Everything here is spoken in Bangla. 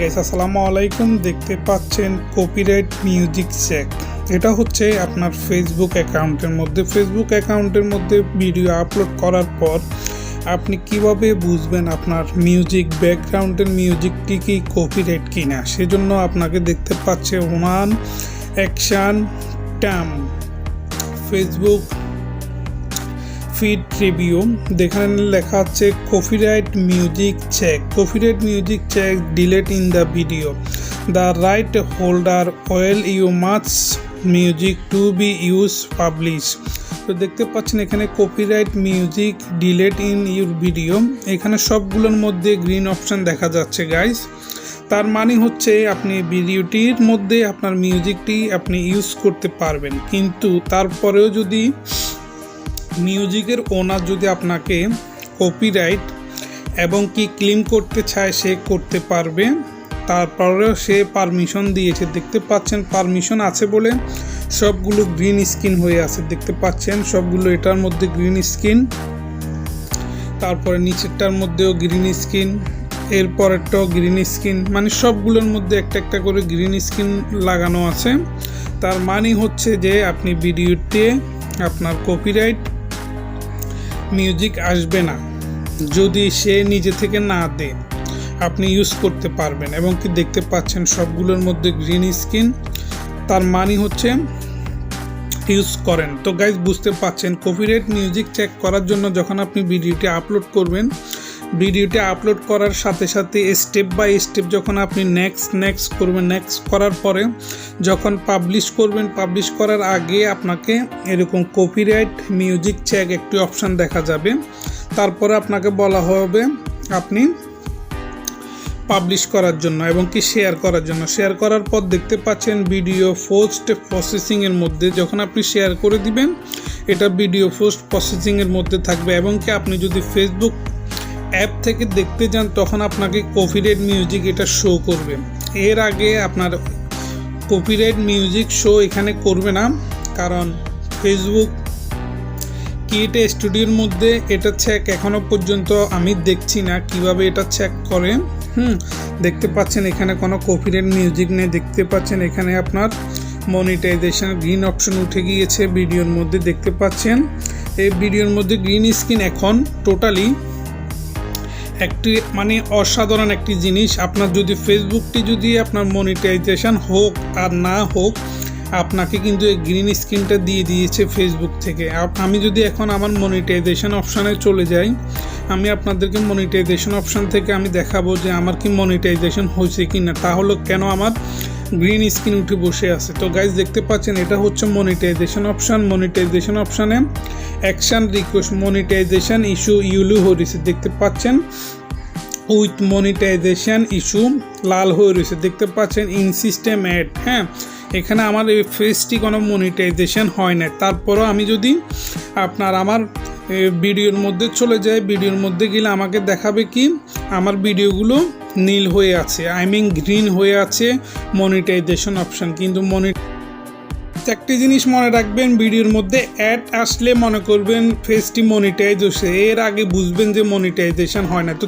গাইস আসসালামু আলাইকুম। দেখতে পাচ্ছেন কপিরাইট মিউজিক চেক এটা হচ্ছে আপনার ফেসবুক অ্যাকাউন্টের মধ্যে। ফেসবুক অ্যাকাউন্টের মধ্যে ভিডিও আপলোড করার পর আপনি কীভাবে বুঝবেন আপনার মিউজিক ব্যাকগ্রাউন্ডের মিউজিকটি কি কপিরাইট কিনা? সেজন্য আপনাকে দেখতে পাচ্ছে ওমান অ্যাকশান ট্যাম ফেসবুক ফিড রিভিউ যেখানে লেখা আছে copyright music check copyright music check delete in the video the right holder well you much music to be use publish তো দেখতে পাচ্ছেন এখানে copyright music delete in your video এখানে সবগুলোর মধ্যে গ্রিন অপশান দেখা যাচ্ছে গাইস তার মানে হচ্ছে আপনি ভিডিওটির মধ্যে আপনার মিউজিকটি আপনি ইউজ করতে পারবেন। কিন্তু তারপরেও যদি মিউজিকের ওনার যদি আপনাকে কপিরাইট এবং কি ক্লেম করতে চায় সে করতে পারবে। তারপরেও সে পারমিশন দিয়েছে। দেখতে পাচ্ছেন পারমিশন আছে বলে সবগুলো গ্রিন স্ক্রিন হয়ে আছে। দেখতে পাচ্ছেন, সবগুলো এটার মধ্যে গ্রিন স্ক্রিন তারপরে নিচেরটার মধ্যেও গ্রিন স্ক্রিন এরপরেরটাও গ্রিন স্ক্রিন মানে সবগুলোর মধ্যে একটা একটা করে গ্রিন স্ক্রিন লাগানো আছে। তার মানে হচ্ছে যে আপনি ভিডিওতে আপনার কপিরাইট মিউজিক আসবে না। যদি সে নিজে থেকে না দেয়, আপনি ইউজ করতে পারবেন এবং কি দেখতে পাচ্ছেন সবগুলোর মধ্যে গ্রিন স্ক্রিন তার মানে হচ্ছে ইউজ করেন। তো গাইজ বুঝতে পাচ্ছেন কপিরাইট মিউজিক চেক করার জন্য যখন আপনি ভিডিওটি আপলোড করবেন ভিডিওটি আপলোড করার সাথে সাথে স্টেপ বাই স্টেপ যখন আপনি নেক্সট নেক্সট করবেন নেক্সট করার পরে যখন পাবলিশ করবেন পাবলিশ করার আগে আপনাকে এরকম কপিরাইট মিউজিক চেক একটি অপশান দেখা যাবে। তারপরে আপনাকে বলা হবে আপনি পাবলিশ করার জন্য এবং কি শেয়ার করার জন্য। শেয়ার করার পর দেখতে পাচ্ছেন ভিডিও পোস্ট প্রসেসিংয়ের মধ্যে যখন আপনি শেয়ার করে দিবেন, এটা ভিডিও পোস্ট প্রসেসিংয়ের মধ্যে থাকবে এবং কি আপনি যদি ফেসবুক অ্যাপ থেকে দেখতে যান, তখন আপনাকে কপিরাইট মিউজিক এটা শো করবে। এর আগে আপনার কপিরাইট মিউজিক শো এখানে করবে না, কারণ ফেসবুক কিটে স্টুডিওর মধ্যে এটা চেক এখনও পর্যন্ত আমি দেখছি না, কীভাবে এটা চেক করে। হুম, দেখতে পাচ্ছেন এখানে কোনো কপিরাইট মিউজিক নেই, দেখতে পাচ্ছেন এখানে আপনার মনিটাইজেশন গ্রিন অপশন উঠে গিয়েছে, ভিডিওর মধ্যে দেখতে পাচ্ছেন। এই ভিডিওর মধ্যে গ্রিন স্ক্রিন এখন টোটালি একটি মানে অসাধারণ একটি জিনিস। আপনার যদি ফেসবুকটি যদি আপনার মনিটাইজেশন হোক আর না হোক, আপনাকে কিন্তু এই গ্রিন স্ক্রিনটা দিয়ে দিয়েছে ফেসবুক থেকে। আমি যদি এখন আমার মনিটাইজেশন অপশানে চলে যাই, আমি আপনাদেরকে মনিটাইজেশন অপশান থেকে আমি দেখাবো যে আমার কি মনিটাইজেশন হয়েছে কি না তাহলে কেন আমার গ্রিন স্ক্রিন উঠে বসে আছে। তো গাইজ দেখতে পাচ্ছেন, এটা হচ্ছে মনিটাইজেশন অপশান মনিটাইজেশন অপশানে অ্যাকশান রিকোয়েস্ট মনিটাইজেশন ইস্যু ইউলু হয়েছে দেখতে পাচ্ছেন উইথ মনিটাইজেশন ইস্যু লাল হয়ে রয়েছে দেখতে পাচ্ছেন ইন সিস্টেম অ্যাড হ্যাঁ? এখানে আমার এই ফেসটি কোনো মনিটাইজেশন হয় না তারপরও আমি যদি আপনার আমার ভিডিওর মধ্যে চলে যাই, ভিডিওর মধ্যে গেলে আমাকে দেখাবে কি, আমার ভিডিওগুলো নীল হয়ে আছে আই মিন গ্রিন হয়ে আছে মনিটাইজেশন অপশান কিন্তু মনি একটি জিনিস মনে রাখবেন, ভিডিওর মধ্যে অ্যাড আসলে মনে করবেন ফেসটি মনিটাইজ হচ্ছে এর আগে বুঝবেন যে মনিটাইজেশন হয় না। তো